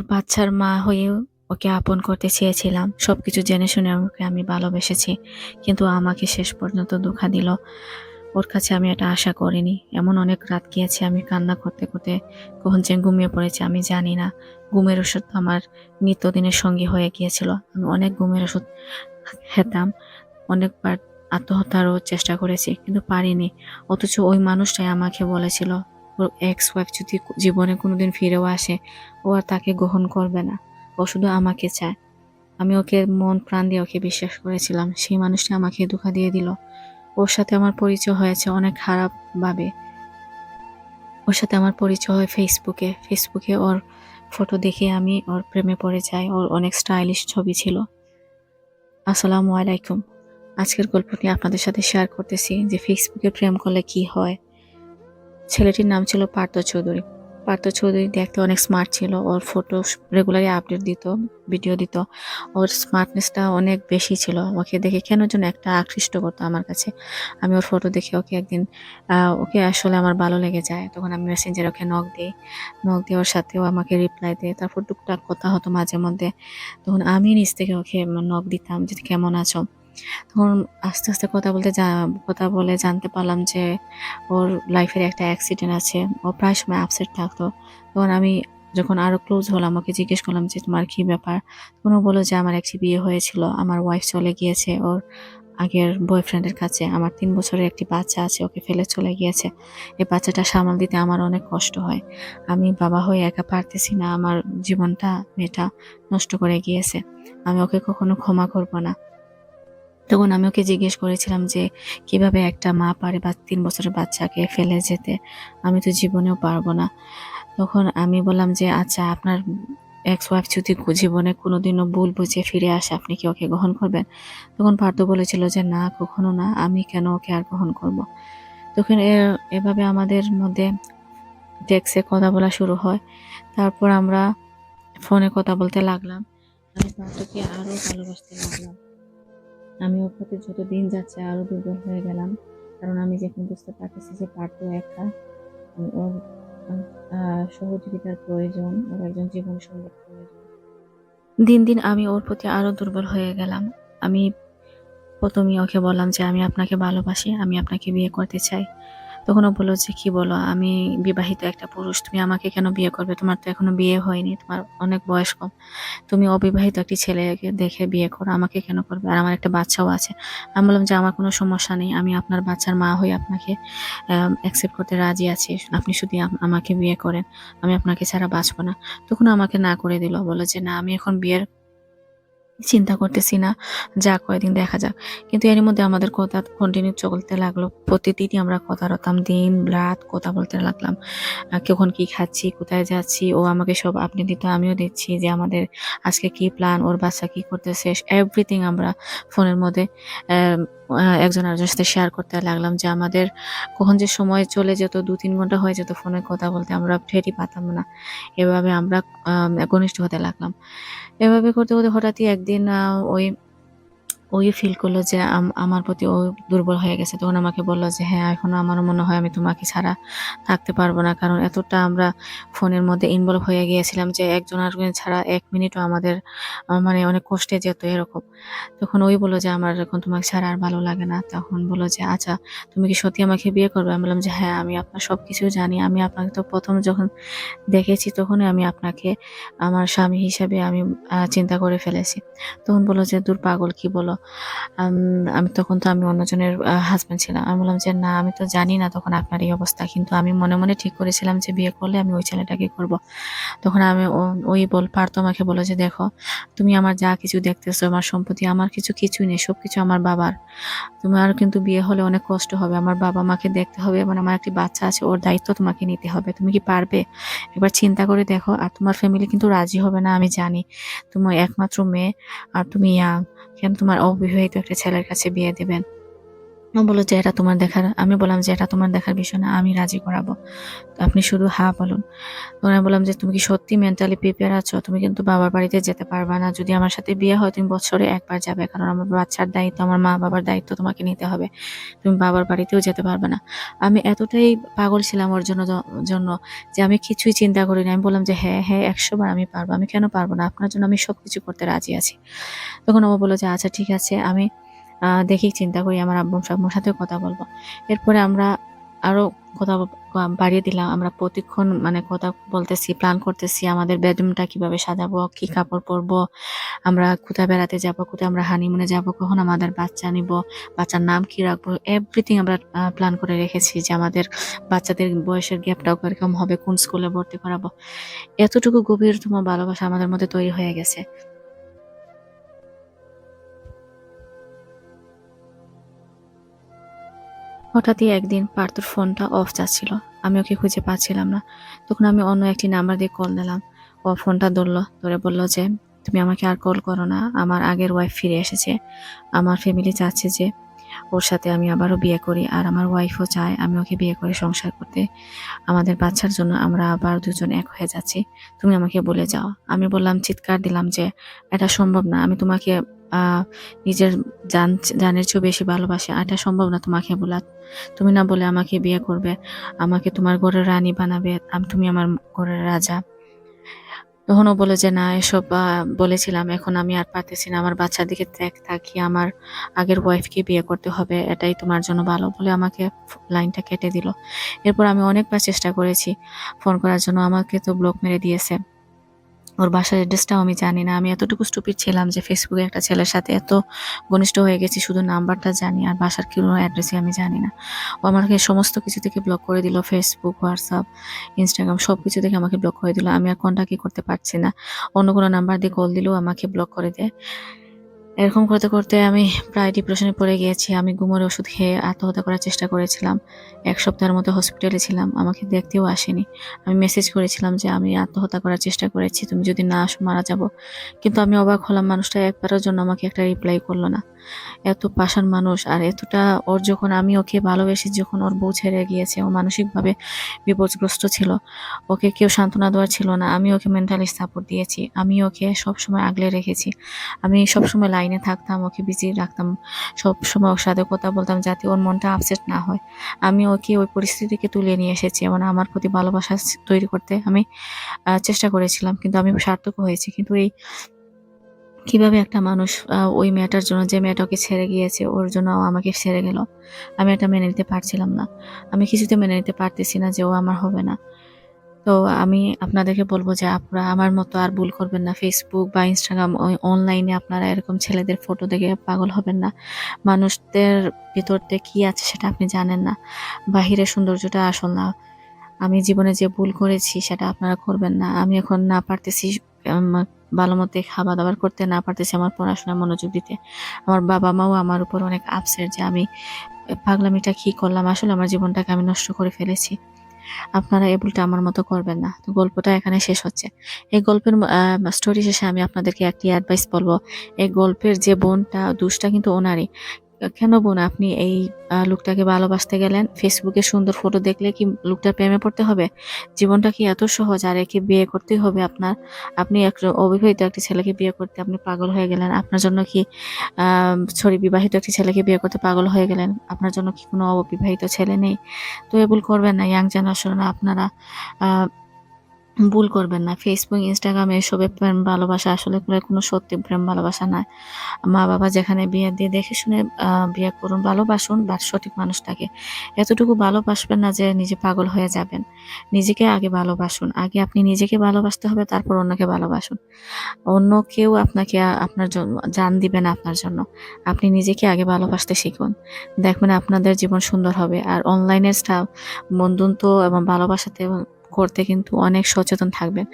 ওর বাচ্চার মা হয়েও ওকে আপন করতে চেয়েছিলাম। সবকিছু জেনে শুনে ওকে আমি ভালোবেসেছি। কিন্তু আমাকে শেষ পর্যন্ত ধোঁকা দিল। ওর কাছে আমি এটা আশা করিনি। এমন অনেক রাত গিয়েছে, আমি কান্না করতে করতে কখন যে ঘুমিয়ে পড়েছি আমি জানি না। ঘুমের ওষুধ তো আমার নিত্যদিনের সঙ্গী হয়ে গিয়েছিল। আমি অনেক ঘুমের ওষুধ খেতাম। অনেকবার আত্মহত্যারও চেষ্টা করেছি, কিন্তু পারিনি। অথচ ওই মানুষটাই আমাকে বলেছিল। ওর এক্স ওয়াইফ যদি জীবনে কোনোদিন ফিরেও আসে, ও আর তাকে গ্রহণ করবে না। ও শুধু আমাকে চায়। আমি ওকে মন প্রাণ দিয়ে ওকে বিশ্বাস করেছিলাম। সেই মানুষটা আমাকে ধোঁকা দিয়ে দিল। ওর সাথে আমার পরিচয় হয়েছে অনেক খারাপভাবে ওর সাথে আমার পরিচয় হয় ফেসবুকে। ফেসবুকে ওর ফটো দেখে আমি ওর প্রেমে পড়ে যাই। ওর অনেক স্টাইলিশ ছবি ছিল। আসসালামু আলাইকুম। আজকের গল্পটি আপনাদের সাথে শেয়ার করতেছি যে ফেসবুকে প্রেম করলে কি হয়। ছেলেটির নাম ছিল পার্থ চৌধুরী। পার্থ চৌধুরী দেখতে অনেক স্মার্ট ছিল। ওর ফটো রেগুলারই আপডেট দিত ভিডিও দিত। ওর স্মার্টনেসটা অনেক বেশি ছিল। ওকে দেখে কেন যেন একটা আকৃষ্ট করতো আমার কাছে। আমি ওর ফটো দেখে ওকে একদিন ওকে আসলে আমার ভালো লেগে যায়। তখন আমি মেসেঞ্জার ওকে নখ দিই। নখ দিয়ে ওর সাথেও আমাকে রিপ্লাই দেয়। তারপর টুকটাক কথা হতো মাঝে মধ্যে। তখন আমি নিজ থেকে ওকে নখ দিতাম যে, কেমন আছো? তখন আস্তে আস্তে কথা বলতে কথা বলে জানতে পারলাম যে ওর লাইফের একটা অ্যাক্সিডেন্ট আছে। ও প্রায় সময় আপসেট থাকতো। তখন আমি যখন আরও ক্লোজ হলাম ওকে জিজ্ঞেস করলাম যে, তোমার কি ব্যাপার? তখন ও বলল যে, আমার একটি বিয়ে হয়েছিল। আমার ওয়াইফ চলে গিয়েছে। ওর আগের বয়ফ্রেন্ডের কাছে। আমার তিন বছরের একটি বাচ্চা আছে। ওকে ফেলে চলে গিয়েছে। এই বাচ্চাটা সামাল দিতে আমার অনেক কষ্ট হয়। আমি বাবা হয়ে একা পারতেছি না। আমার জীবনটা মেয়েটা নষ্ট করে গিয়েছে। আমি ওকে কখনো ক্ষমা করব না। তখন আমি ওকে জিজ্ঞেস করেছিলাম যে, কীভাবে একটা মা পারে বা তিন বছরের বাচ্চাকে ফেলে যেতে? আমি তো জীবনেও পারব না। তখন আমি বললাম যে আচ্ছা আপনার এক্স ওয়াইফ যদি জীবনে কোনোদিনও ভুল বুঝে ফিরে আসে, আপনি কি ওকে গ্রহণ করবেন? তখন পার্থ বলেছিল যে, না, কখনো না, আমি কেন ওকে আর গ্রহণ করব। তখন এভাবে আমাদের মধ্যে টেক্সে কথা বলা শুরু হয়। তারপর আমরা ফোনে কথা বলতে লাগলাম। আমি পার্থকে আরও ভালোবাসতে লাগলাম। আমি ওর প্রতি যত দিন যাচ্ছে আরও দুর্বল হয়ে গেলাম। কারণ আমি যখন বুঝতে পারতেছি যে পারতো একা ওর সহযোগিতার প্রয়োজন, ওর একজন জীবন সঙ্গীর প্রয়োজন। দিন দিন আমি ওর প্রতি আরও দুর্বল হয়ে গেলাম। আমি প্রথমেই ওকে বললাম যে আমি আপনাকে ভালোবাসি, আমি আপনাকে বিয়ে করতে চাই। তখন ও বলল যে, কি বলো, আমি বিবাহিত একটা পুরুষ, তুমি আমাকে কেন বিয়ে করবে? তোমার তো এখনও বিয়ে হয়নি, তোমার অনেক বয়স কম। তুমি অবিবাহিত একটি ছেলেকে দেখে বিয়ে করো, আমাকে কেন করবে? আর আমার একটা বাচ্চাও আছে। আমি বললাম যে, আমার কোনো সমস্যা নেই, আমি আপনার বাচ্চার মা হয়ে আপনাকে অ্যাকসেপ্ট করতে রাজি আছি। আপনি শুধু আমাকে বিয়ে করেন, আমি আপনাকে ছাড়া বাঁচবো না। তখন আমাকে না করে দিল বলে যে, না, আমি এখন বিয়ের চিন্তা করতেছি না, যা কয়েকদিন দেখা যাক। কিন্তু এর মধ্যে আমাদের কথা কন্টিনিউ চলতে লাগল। প্রতিদিনই আমরা কথা রতাম দিন, রাত কথা বলতে লাগলাম। কখন কি খাচ্ছি, কোথায় যাচ্ছি, ও আমাকে সব আপনি দিত, আমিও দিচ্ছি যে আমাদের আজকে কি প্ল্যান ওর বাচ্চা কি করতেছে এভরিথিং আমরা ফোনের মধ্যে একজন আরেকজনের সাথে শেয়ার করতে লাগলাম যে আমাদের কখন যে সময় চলে যেত, দু তিন ঘণ্টা হয়ে যেত ফোনে কথা বলতে, আমরা ঠেরই পাতাম না। এভাবে আমরা ঘনিষ্ঠ হতে লাগলাম। এভাবে করতে করতে হঠাৎই একদিন ওই ওই ফিল করল যে আম- আমার প্রতি ও দুর্বল হয়ে গেছে, তখন আমাকে বলল যে হ্যাঁ এখন আমারও মনে হয় আমি তোমাকে ছাড়া থাকতে পারব না। কারণ এতটা আমরা ফোনের মধ্যে ইনভলভ হয়ে গিয়েছিলাম যে একজন আরেকজন ছাড়া এক মিনিটও আমাদের মানে অনেক কষ্টে যেত এরকম। তখন ওই বলল যে, আমার এখন তোমাকে ছাড়া আর ভালো লাগে না। তখন বলল যে আচ্ছা তুমি কি সত্যি আমাকে বিয়ে করবে? আমি বললাম যে হ্যাঁ আমি আপনার সব কিছু জানি। আমি আপনাকে তো প্রথম যখন দেখেছি তখনই আমি আপনাকে, আমার স্বামী হিসাবে আমি চিন্তা করে ফেলেছি। তখন বলল যে, দূর পাগল, কি বলো? আম, তখন তো আমি অন্যজনের হাজব্যান্ড ছিলাম। আমি বললাম যে না আমি তো জানি না তখন আপনার এই অবস্থা। কিন্তু আমি মনে মনে ঠিক করেছিলাম যে বিয়ে করলে আমি ওই ছেলেটাকে করব। তখন আমি ওই বল পার্থ আমাকে বলে যে দেখো তুমি আমার যা কিছু দেখতেছো আমার সম্পত্তি আমার কিছু কিছুই নেই সব কিছু আমার বাবার। তোমার কিন্তু বিয়ে হলে অনেক কষ্ট হবে। আমার বাবা মাকে দেখতে হবে এবং আমার একটি বাচ্চা আছে ওর দায়িত্ব তোমাকে নিতে হবে। তুমি কি পারবে? একবার চিন্তা করে দেখো আর তোমার ফ্যামিলি কিন্তু রাজি হবে না আমি জানি। তুমি একমাত্র মেয়ে আর তুমি ইয়াং কেন তোমার অবিবাহিত একটা ছেলের কাছে বিয়ে দেবেন। ও বলল যে এটা তোমার দেখার, আমি বললাম যে এটা তোমার দেখার বিষয় না, আমি রাজি করাবো। আপনি শুধু হা বলুন। তখন আমি বললাম যে তুমি কি সত্যি মেন্টালি প্রিপেয়ার আছো? তুমি কিন্তু বাবার বাড়িতে যেতে পারবা না। যদি আমার সাথে বিয়ে হয়, তুমি বছরে একবার যাবে। কারণ আমার বাচ্চার দায়িত্ব, আমার মা বাবার দায়িত্ব তোমাকে নিতে হবে। তুমি বাবার বাড়িতেও যেতে পারবে না। আমি এতটাই পাগল ছিলাম ওর জন্য জন্য যে আমি কিছুই চিন্তা করি না আমি বললাম যে হ্যাঁ হ্যাঁ একশো বার আমি পারব। আমি কেন পারব না? আপনার জন্য আমি সব কিছু করতে রাজি আছি। তখন ও বলল যে আচ্ছা ঠিক আছে। আমি দেখি চিন্তা করি আমার আব্বু আম্মুর সাথেও কথা বলব। এরপরে আমরা আরও কথা বাড়িয়ে দিলাম। আমরা প্রতিক্ষণ মানে কথা বলতেছি প্ল্যান করতেছি আমাদের বেডরুমটা কীভাবে সাজাবো কি কাপড় পরবো আমরা কোথায় বেড়াতে যাব কোথায় আমরা হানিমুনে যাব কখন আমাদের বাচ্চা নিব বাচ্চার নাম কি রাখব এভরিথিং আমরা প্ল্যান করে রেখেছি যে আমাদের বাচ্চাদের বয়সের গ্যাপটাও কীরকম হবে কোন স্কুলে ভর্তি করাবো। এতটুকু গভীরতম ভালোবাসা আমাদের মধ্যে তৈরি হয়ে গেছে। হঠাৎই একদিন পার্থর ফোনটা অফ যাচ্ছিল। আমি ওকে খুঁজে পাচ্ছিলাম না। তখন আমি অন্য একটি নাম্বার দিয়ে কল দিলাম ও ফোনটা ধরলো। ধরে বলল যে, তুমি আমাকে আর কল করো না। আমার আগের ওয়াইফ ফিরে এসেছে। আমার ফ্যামিলি চাচ্ছে যে, ওর সাথে আমি আবারও বিয়ে করি আর আমার ওয়াইফও চায় আমি ওকে বিয়ে করে সংসার করতে। আমাদের বাচ্চার জন্য আমরা আবার দুজন এক হয়ে যাচ্ছি। তুমি আমাকে বলে যাও। আমি বললাম, চিৎকার দিলাম যে, এটা সম্ভব না। আমি তোমাকে নিজের জান, জানের চেয়েও বেশি ভালোবাসি। এটা সম্ভব না তোমাকে বলা তুমি না বলে আমাকে বিয়ে করবে। আমাকে তোমার ঘরের রানী বানাবে। তুমি আমার ঘরের রাজা। তখন ও বলে যে, না, এসব বলেছিলাম। এখন আমি আর পারতেছি না। আমার বাচ্চার দিকে দেখ থাকি আমার আগের ওয়াইফকে বিয়ে করতে হবে। এটাই তোমার জন্য ভালো বলে আমাকে লাইনটা কেটে দিল। এরপর আমি অনেকবার চেষ্টা করেছি ফোন করার জন্য। আমাকে তো ব্লক মেরে দিয়েছে। ওর বাসার অ্যাড্রেসটাও আমি জানি না। আমি এতটুকু স্টুপিড ছিলাম যে ফেসবুকে একটা ছেলের সাথে এত ঘনিষ্ঠ হয়ে গেছি, শুধু নাম্বারটা জানি আর বাসার কোনো অ্যাড্রেসই আমি জানি না। ও আমাকে সমস্ত কিছু থেকে ব্লক করে দিল ফেসবুক হোয়াটসঅ্যাপ ইনস্টাগ্রাম সব কিছু থেকে আমাকে ব্লক করে দিল। আমি আর কন্ট্যাক্টই করতে পারছি না। অন্য কোনো নাম্বার দিয়ে কল দিলেও আমাকে ব্লক করে দেয়। এরকম করতে করতে আমি প্রায় ডিপ্রেশনে পড়ে গিয়েছি। আমি ঘুমের ওষুধ খেয়ে আত্মহত্যা করার চেষ্টা করেছিলাম। এক সপ্তাহের মতো হসপিটালে ছিলাম, আমাকে দেখতেও আসেনি। আমি মেসেজ করেছিলাম যে, আমি আত্মহত্যা করার চেষ্টা করেছি, তুমি যদি না আসো, মারা যাব। কিন্তু আমি অবাক হলাম, মানুষটা একবারের জন্য আমাকে একটা রিপ্লাই করল না। এত পাষাণ মানুষ আর এতটা, ওর যখন আমি ওকে ভালোবেসে, যখন ওর বউ ছেড়ে গিয়েছে, ও মানসিকভাবে বিপদগ্রস্ত ছিল, ওকে কেউ সান্ত্বনা দেওয়ার ছিল না। আমি ওকে মেন্টালি সাপোর্ট দিয়েছি। আমি ওকে সবসময় আগলে রেখেছি। আমি সবসময় লাইনে থাকতাম, ওকে বিজি রাখতাম সবসময় ওর সাথে কথা বলতাম যাতে ওর মনটা আপসেট না হয়। আমি ওকে ওই পরিস্থিতি থেকে তুলে নিয়ে এসেছি এবং আমার প্রতি ভালোবাসা তৈরি করতে আমি চেষ্টা করেছিলাম, কিন্তু আমি সার্থক হয়েছি। কিন্তু এই কীভাবে একটা মানুষ ওই মেয়েটার জন্য, যে মেয়েটা ওকে ছেড়ে গিয়েছে, ওর জন্য আমাকে ছেড়ে গেল, আমি এটা মেনে নিতে পারছিলাম না। আমি কিছুতে মেনে নিতে পারতেছি না যে ও আমার হবে না। তো আমি আপনাদেরকে বলব যে আপনারা আমার মতো আর ভুল করবেন না। ফেসবুক বা ইনস্টাগ্রাম অনলাইনে আপনারা এরকম ছেলেদের ফটো দেখে পাগল হবেন না। মানুষদের ভিতরতে কি আছে সেটা আপনি জানেন না। বাহিরের সৌন্দর্যটা আসল না। আমি জীবনে যে ভুল করেছি সেটা আপনারা করবেন না। আমি এখন না পারতেছি ভালো মতো খাওয়া দাওয়ার করতে, না পারতেছি আমার পড়াশোনায় মনোযোগ দিতে। আমার বাবা মাও আমার উপর অনেক আপসেট যে আমি পাগলামিটা কি করলাম। আসলে আমার জীবনটাকে আমি নষ্ট করে ফেলেছি। আপনারা এই আমার মতো করবেন না। তো গল্পটা এখানে শেষ হচ্ছে। এই গল্পের স্টোরি শেষে আমি আপনাদেরকে একটি অ্যাডভাইস বলব। এই গল্পের যে বোনটা, দুষ্টা কিন্তু ওনারই। কেন বোন, আপনি এই লোকটাকে ভালোবাসতে গেলেন? ফেসবুকে সুন্দর ফটো দেখলে কি লোকটার প্রেমে পড়তে হবে? জীবনটা কি এত সহজ? আর একে বিয়ে করতেই হবে আপনার। আপনি এক অবিবাহিত একটি ছেলেকে বিয়ে করতে আপনি পাগল হয়ে গেলেন। আপনার জন্য কি সরি, বিবাহিত একটি ছেলেকে বিয়ে করতে পাগল হয়ে গেলেন? আপনার জন্য কি কোনো অবিবাহিত ছেলে নেই? তো এ ভুল করবেন না, ইয়াং জেনারেশন আপনারা। ভুল করবেন না। ফেসবুক ইনস্টাগ্রাম এসবে প্রেম ভালোবাসা আসলে কোনো সত্যি প্রেম ভালোবাসা নয়। মা বাবা যেখানে বিয়ে দিয়ে দেখে শুনে বিয়ে করুন, ভালোবাসুন বা সঠিক মানুষটাকে। এতটুকু ভালোবাসবেন না যে নিজে পাগল হয়ে যাবেন। নিজেকে আগে ভালোবাসুন। আগে আপনি নিজেকে ভালোবাসতে হবে, তারপর অন্যকে ভালোবাসুন। অন্য কেউ আপনাকে আপনার জন্য জান দিবে না আপনার জন্য। আপনি নিজেকে আগে ভালোবাসতে শিখুন। দেখবেন আপনাদের জীবন সুন্দর হবে। আর অনলাইনের স্টাফ, বন্ধুত্ব এবং ভালোবাসাতে করতে কিন্তু অনেক সচেতন থাকবেন।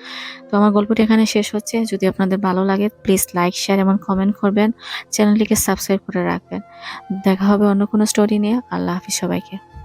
তো আমার গল্পটি এখানে শেষ হচ্ছে। যদি আপনাদের ভালো লাগে প্লিজ লাইক শেয়ার এবং কমেন্ট করবেন। চ্যানেলটিকে সাবস্ক্রাইব করে রাখবেন। দেখা হবে অন্য কোনো স্টোরি নিয়ে। আল্লাহ হাফিজ সবাইকে।